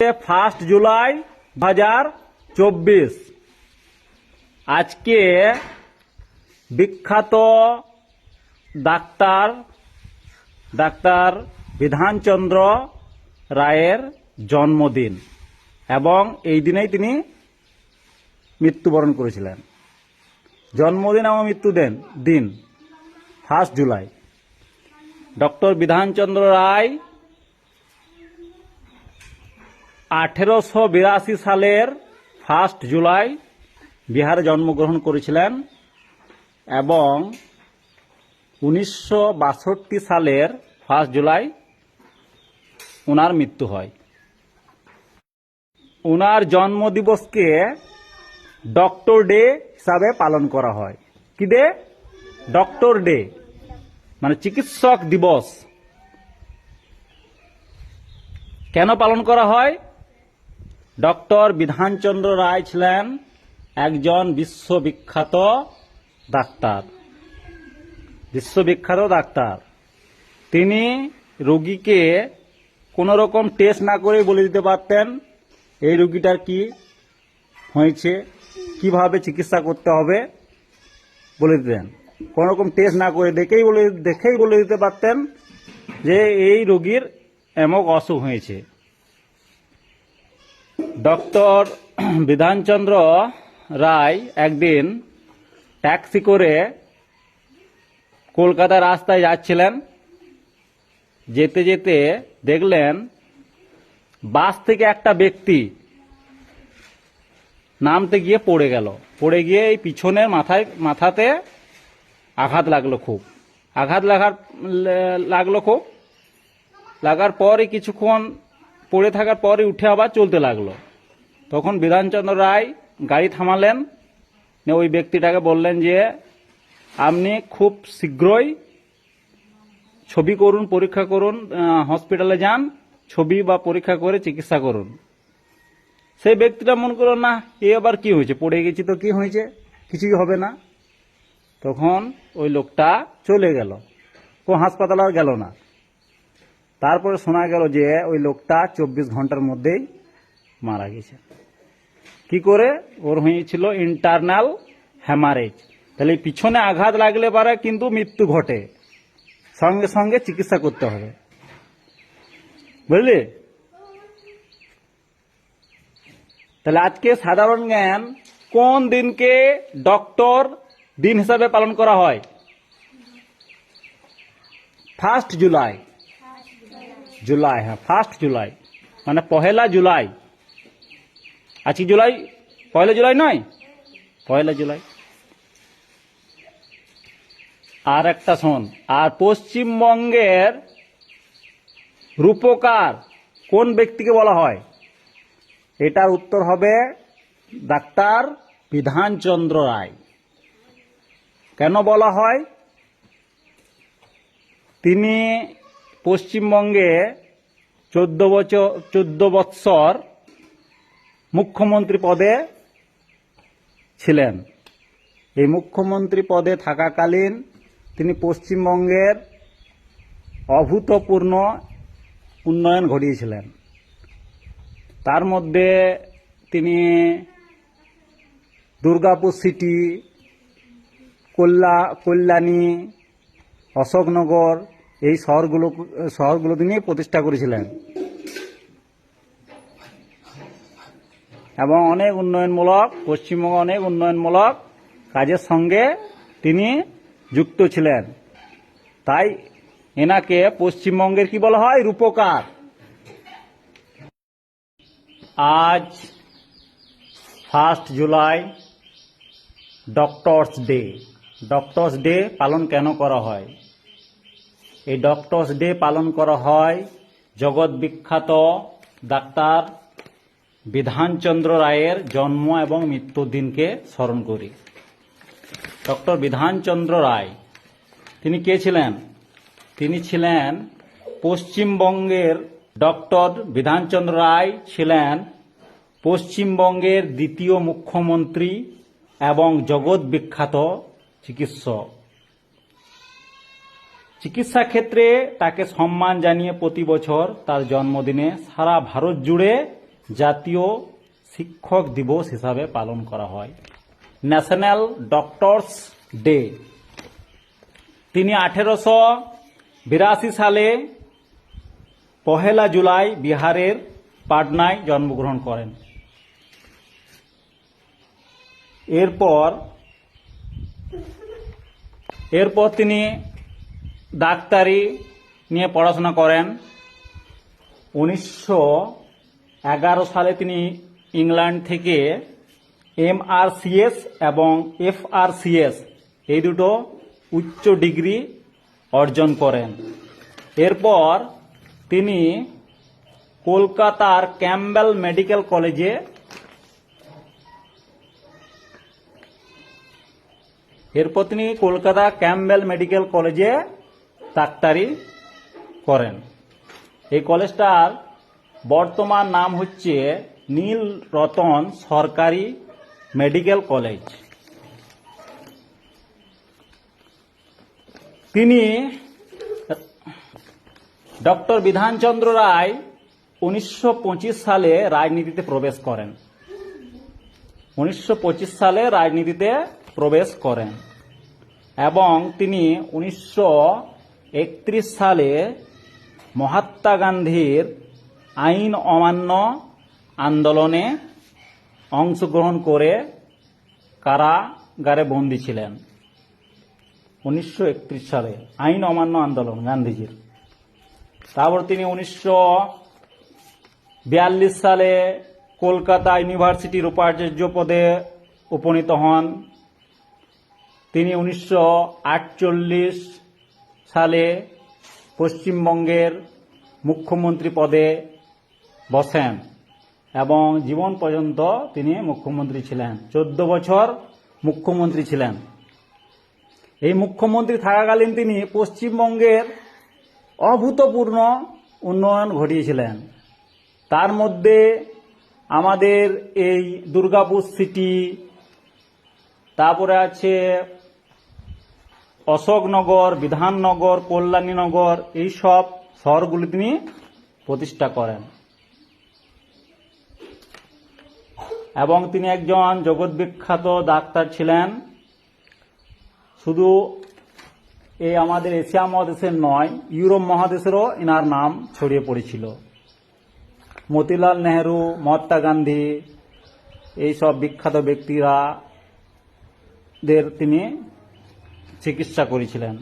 First July দু হাজার চব্বিশ। আজকে বিখ্যাত ডাক্তার ডাক্তার বিধানচন্দ্র রায়ের জন্মদিন এবং এই দিনেই তিনি মৃত্যুবরণ করেছিলেন। জন্মদিন এবং মৃত্যুদিন দিন first July doctor Bidhan Chandra Roy আঠেরোশো বিরাশি সালের ফার্স্ট জুলাই বিহারে জন্মগ্রহণ করেছিলেন এবং উনিশশো বাষট্টি সালের ফার্স্ট জুলাই ওনার মৃত্যু হয়। ওনার জন্মদিবসকে ডক্টর ডে হিসাবে পালন করা হয়। কি ডে? ডক্টর ডে মানে চিকিৎসক দিবস। কেন পালন করা হয়? ডক্টর বিধানচন্দ্র রায় ছিলেন একজন বিশ্ববিখ্যাত ডাক্তার। বিশ্ববিখ্যাত ডাক্তার। তিনি রোগীকে কোনো রকম টেস্ট না করে বলে দিতে পারতেন, এই রোগীটার কি হয়েছে, কীভাবে চিকিৎসা করতে হবে বলে দিতেন। কোনো রকম টেস্ট না করে দেখেই বলে দেখেই বলে দিতে পারতেন যে এই রোগীর এমক অসুখ হয়েছে। ডক্টর বিধানচন্দ্র রায় একদিন ট্যাক্সি করে কলকাতা রাস্তায় যাচ্ছিলেন। যেতে যেতে দেখলেন বাস থেকে একটা ব্যক্তি নামতে গিয়ে পড়ে গেল। পড়ে গিয়ে এই পিছনের মাথায়, মাথাতে আঘাত লাগল খুব। আঘাত লাগার, লাগল খুব। লাগার পরে কিছুক্ষণ পড়ে থাকার পরে উঠে আবার চলতে লাগল। তখন বিধানচন্দ্র রায় গাড়ি থামালেন। ওই ব্যক্তিটাকে বললেন যে, আপনি খুব শীঘ্রই ছবি করুন, পরীক্ষা করুন হসপিটালে যান, ছবি বা পরীক্ষা করে চিকিৎসা করুন। সেই ব্যক্তিটা মনে করল, না, এ আবার কি হয়েছে? পড়ে গেছি তো কি হয়েছে? কিছুই হবে না। তখন ওই লোকটা চলে গেল। কোন হাসপাতাল আর গেল না। তারপরে শোনা গেল যে, ওই লোকটা চব্বিশ ঘণ্টার মধ্যেই মারা গেছে। কি করে? ওর হয়েছিল ইন্টারনাল হ্যামারেজ তাহলে পিছনে আঘাত লাগলে পারে কিন্তু মৃত্যু ঘটে। সঙ্গে সঙ্গে চিকিৎসা করতে হবে। বুঝলি? তাহলে আজকে সাধারণ জ্ঞান কোন দিনকে ডক্টর দিন হিসাবে পালন করা হয়? First July. জুলাই হ্যাঁ ফার্স্ট জুলাই। মানে পহেলা জুলাই। আজকে জুলাই? পয়লা জুলাই নয়? পয়লা জুলাই। আর একটা শোন, আর পশ্চিমবঙ্গের রূপকার কোন ব্যক্তিকে বলা হয়? এটার উত্তর হবে ডাক্তার বিধানচন্দ্র রায়। কেন বলা হয়? তিনি পশ্চিমবঙ্গে চোদ্দ বছর, চোদ্দ বৎসর মুখ্যমন্ত্রী পদে ছিলেন। এই মুখ্যমন্ত্রী পদে থাকাকালীন তিনি পশ্চিমবঙ্গের অভূতপূর্ণ উন্নয়ন ঘটিয়েছিলেন। তার মধ্যে তিনি দুর্গাপুর সিটি, কল্যা, কল্যাণী, অশোকনগর, এই শহরগুলো শহরগুলো তিনি প্রতিষ্ঠা করেছিলেন। এবং অনেক উন্নয়নমূলক, পশ্চিমবঙ্গে অনেক উন্নয়নমূলক কাজের সঙ্গে তিনি যুক্ত ছিলেন। তাই এনাকে পশ্চিমবঙ্গের কি বলা হয়? রূপকার। আজ first July doctors day doctors day পালন কেন করা হয়? এই ডক্টরস ডে পালন করা হয় জগৎ বিখ্যাত ডাক্তার বিধানচন্দ্র রায়ের জন্ম এবং মৃত্যুর দিনকে স্মরণ করি। ডক্টর বিধানচন্দ্র রায়, তিনি কে ছিলেন? তিনি ছিলেন পশ্চিমবঙ্গের ডক্টর বিধানচন্দ্র রায় ছিলেন পশ্চিমবঙ্গের দ্বিতীয় মুখ্যমন্ত্রী এবং জগৎ বিখ্যাত চিকিৎসক। চিকিৎসা ক্ষেত্রে তাকে সম্মান জানিয়ে প্রতি বছর তার জন্মদিনে সারা ভারত জুড়ে জাতীয় শিক্ষক দিবস হিসাবে পালন করা হয়। ন্যাশনাল ডক্টরস ডে তিনি আঠেরোশো বিরাশি সালে পহেলা জুলাই বিহারের পাটনায় জন্মগ্রহণ করেন। এরপর এরপর তিনি ডাক্তারি নিয়ে পড়াশোনা করেন। উনিশশো এগারো সালে তিনি ইংল্যান্ড থেকে এম আর এমআরসিএস এবং এফ আর এফআরসিএস এই দুটো উচ্চ ডিগ্রি অর্জন করেন। এরপর তিনি কলকাতার ক্যাম্বেল মেডিকেল কলেজে এরপর তিনি কলকাতা ক্যাম্বেল মেডিকেল কলেজে ডাক্তারি করেন। এই কলেজটার বর্তমান নাম হচ্ছে নীল রতন সরকারি মেডিকেল কলেজ। তিনি ডক্টর বিধানচন্দ্র রায় উনিশশো পঁচিশ সালে রাজনীতিতে প্রবেশ করেন। উনিশশো পঁচিশ সালে রাজনীতিতে প্রবেশ করেন এবং তিনি উনিশশো একত্রিশ সালে মহাত্মা গান্ধীর আইন অমান্য আন্দোলনে অংশগ্রহণ করে কারাগারে বন্দী ছিলেন। উনিশশো একত্রিশ সালে আইন অমান্য আন্দোলন, গান্ধীজির। তারপর তিনি উনিশশো বিয়াল্লিশ সালে কলকাতা ইউনিভার্সিটির উপাচার্য পদে উপনীত হন। তিনি উনিশশো আটচল্লিশ সালে পশ্চিমবঙ্গের মুখ্যমন্ত্রী পদে বসেন। এবং জীবন পর্যন্ত তিনি মুখ্যমন্ত্রী ছিলেন। চোদ্দ বছর মুখ্যমন্ত্রী ছিলেন। এই মুখ্যমন্ত্রী থাকাকালীন তিনি পশ্চিমবঙ্গের অভূতপূর্ণ উন্নয়ন ঘটিয়েছিলেন। তার মধ্যে আমাদের এই দুর্গাপুর সিটি, তারপরে আছে অশোকনগর, বিধাননগর, কল্যাণীনগর এই সব শহরগুলি তিনি প্রতিষ্ঠা করেন। এবং তিনি একজন জগৎ বিখ্যাত ডাক্তার ছিলেন। শুধু এই আমাদের এশিয়া মহাদেশের নয়, ইউরোপ মহাদেশেরও এনার নাম ছড়িয়ে পড়েছিল। মতিলাল নেহেরু, মহাত্মা গান্ধী, এই সব বিখ্যাত ব্যক্তিরা দের তিনি চিকিৎসা করেছিলেন।